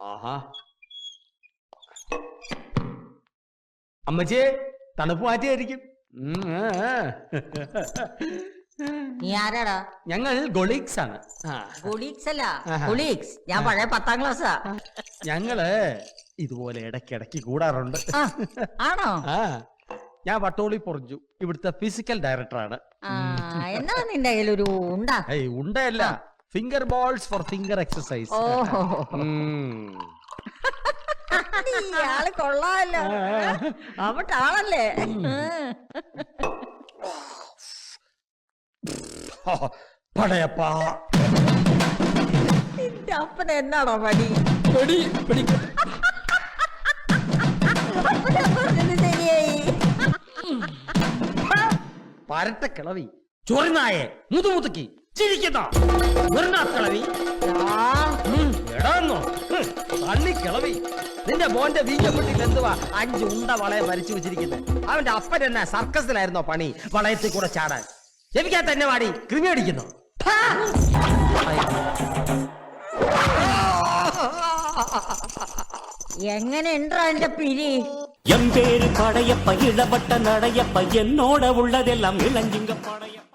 ആഹാ. അമ്മച്ചിയെ തണുപ്പ് മാറ്റിയായിരിക്കും. നീ ആരാടാ? ഞങ്ങൾ ഗൊളീക്സ് ആണ്. അല്ല. ഞാൻ പഴയ പത്താം ക്ലാസ്സാ. ഞങ്ങൾ ഇതുപോലെ ഇടയ്ക്കിടയ്ക്ക് കൂടാറുണ്ട്. ആ, ആണോ? ആ. ഞാൻ വട്ടോളി പൊറഞ്ഞു ഇവിടുത്തെ ഫിസിക്കൽ ഡയറക്ടറാണ് ആ എന്നാ നിന്റെ ഒരു ഉണ്ടാ? ഏയ് ഉണ്ടല്ല finger balls for finger exercise ഓഹോ ഇയാൾ കൊള്ളാമല്ലോ അവിടെ ആളല്ലേ? പടയപ്പാ. നിന്റെ അപ്പൻ എന്നാണോ പണി പെടി പെടി. ശരിയായി. പരട്ട കിളവി. ചൊറിനായെ മുതുമുതുക്കി. ചിരിക്കുന്ന വെറുനാ കിളവി ആ, ഉം, എടാന്നോ ഉം, തണ്ണി കിളവി നിന്റെ മോന്റെ വീഞ്ഞപ്പെട്ടിൽ എന്തുവാ അഞ്ച് ഉണ്ട വളയെ വരച്ചു വെച്ചിരിക്കുന്നത് അവന്റെ അപ്പൻ എന്നാ സർക്കസിലായിരുന്നോ പണി വളയത്തിൽ കൂടെ ചാടാൻ ജപിക്കാൻ തന്നെ വാടി കൃമി അടിക്കുന്നു ഹാ! എങ്ങനെ ഉണ്ടോ എന്റെ പിരി எம்பேரு படையப்ப இளவட்ட நடையப்ப என்னோட உள்ளதெல்லாம் இளஞ்சிங்க படையப்ப